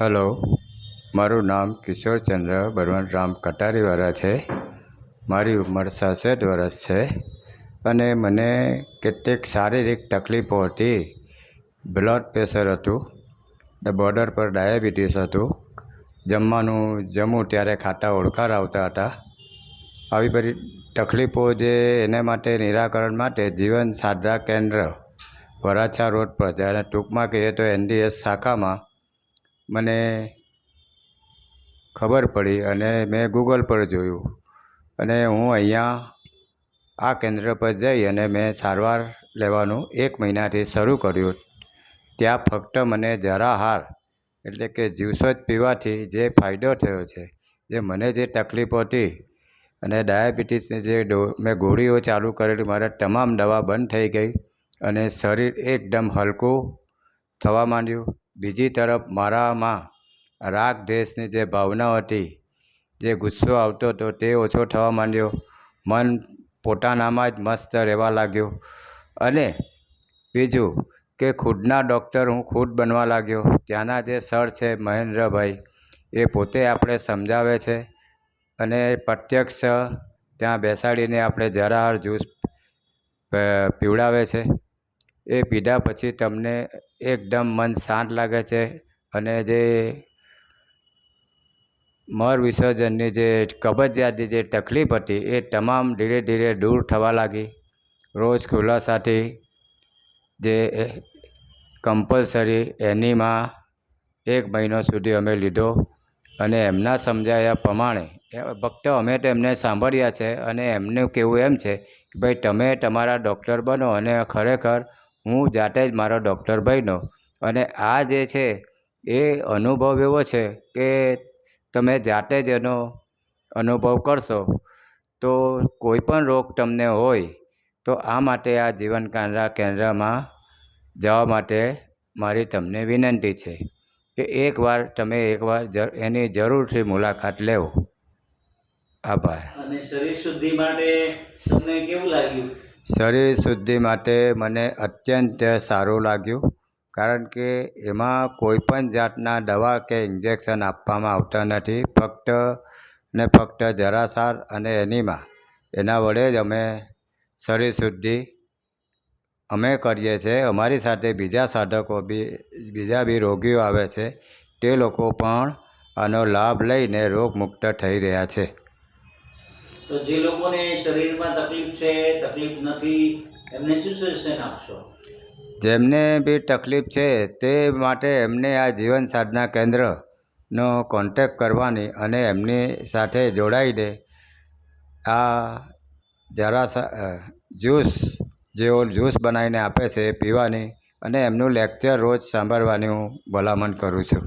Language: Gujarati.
હલો, મારું નામ કિશોરચંદ્ર બળવંતરામ કટારીવાળા છે. મારી ઉંમર સડસઠ વર્ષ છે અને મને કેટલીક શારીરિક તકલીફો હતી. બ્લડ પ્રેશર હતું બોર્ડર પર ડાયાબિટીસ હતું. જમવાનું જમું ત્યારે ખાટા ઓળખાર આવતા હતા. આવી બધી તકલીફો જે એને માટે નિરાકરણ માટે જીવન સાધના કેન્દ્ર વરાછા રોડ પર, જ્યારે ટૂંકમાં કહીએ તો એનડીએસ શાખામાં મને ખબર પડી અને મેં ગૂગલ પર જોયું. અને હું અહીંયા આ કેન્દ્ર પર જઈ અને મેં સારવાર લેવાનું એક મહિનાથી શરૂ કર્યું. ત્યાં ફક્ત મને જરા હાર, એટલે કે જ્યુસ જ પીવાથી જે ફાયદો થયો છે, જે મને જે તકલીફ હતી અને ડાયાબિટીસની જે મેં ગોળીઓ ચાલુ કરેલી, મારા તમામ દવા બંધ થઈ ગઈ અને શરીર એકદમ હલકું થવા માંડ્યું. બીજી તરફ મારામાં રાગ દ્વેષની જે ભાવના હતી, જે ગુસ્સો આવતો હતો તે ઓછો થવા માંડ્યો. મન પોતાનામાં જ મસ્ત રહેવા લાગ્યું. અને બીજું કે ખુદના ડૉક્ટર હું ખુદ બનવા લાગ્યો. ત્યાંના જે સર છે મહેન્દ્રભાઈ, એ પોતે આપણે સમજાવે છે અને પ્રત્યક્ષ ત્યાં બેસાડીને આપણે જરા હાર જ્યુસ પીવડાવે છે. એ પીધા પછી તમને એકદમ મન શાંત લાગે છે અને જે મળ વિસર્જનની જે કબજિયાતની જે તકલીફ હતી એ તમામ ધીરે ધીરે દૂર થવા લાગી. રોજ ખુલાસાથી જે કમ્પલસરી એનીમાં એક મહિનો સુધી અમે લીધો અને એમના સમજાયા પ્રમાણે ફક્ત અમે તો એમને સાંભળ્યા છે અને એમનું કહેવું એમ છે કે ભાઈ તમે તમારા ડૉક્ટર બનો અને ખરેખર હું જાતે જ મારો ડૉક્ટર બન્યો અને આ જે છે એ અનુભવ એવો છે કે તમે જાતે જ એનો અનુભવ કરશો. તો કોઈપણ રોગ તમને હોય તો આ માટે આ જીવન કેન્દ્રમાં જવા માટે મારી તમને વિનંતી છે કે એકવાર તમે એકવાર એની જરૂરથી મુલાકાત લેવો. આભાર. અને શરીર શુદ્ધિ માટે તમને કેવું લાગ્યું? શરીર શુદ્ધિ માટે મને અત્યંત સારું લાગ્યું, કારણ કે એમાં કોઈપણ જાતના દવા કે ઇન્જેક્શન આપવામાં આવતા નથી, ફક્ત ને ફક્ત જરાસાર અને એનીમાં. એના વડે જ અમે શરીર શુદ્ધિ અમે કરીએ છીએ. અમારી સાથે બીજા સાધકો બી, બીજા બી રોગીઓ આવે છે. તે લોકો પણ આનો લાભ લઈને રોગમુક્ત થઈ રહ્યા છે. તો જે લોકોને શરીરમાં તકલીફ છે, તકલીફ નથી, એમને શું સજેશન આપશો? જેમને બી તકલીફ છે, તે માટે એમને આ જીવન સાધના કેન્દ્રનો કોન્ટેક કરવાની અને એમની સાથે જોડાઈને આ જરા જ્યુસ જેઓ જ્યુસ બનાવીને આપે છે, પીવાની અને એમનું લેક્ચર રોજ સાંભળવાની હું ભલામણ કરું છું.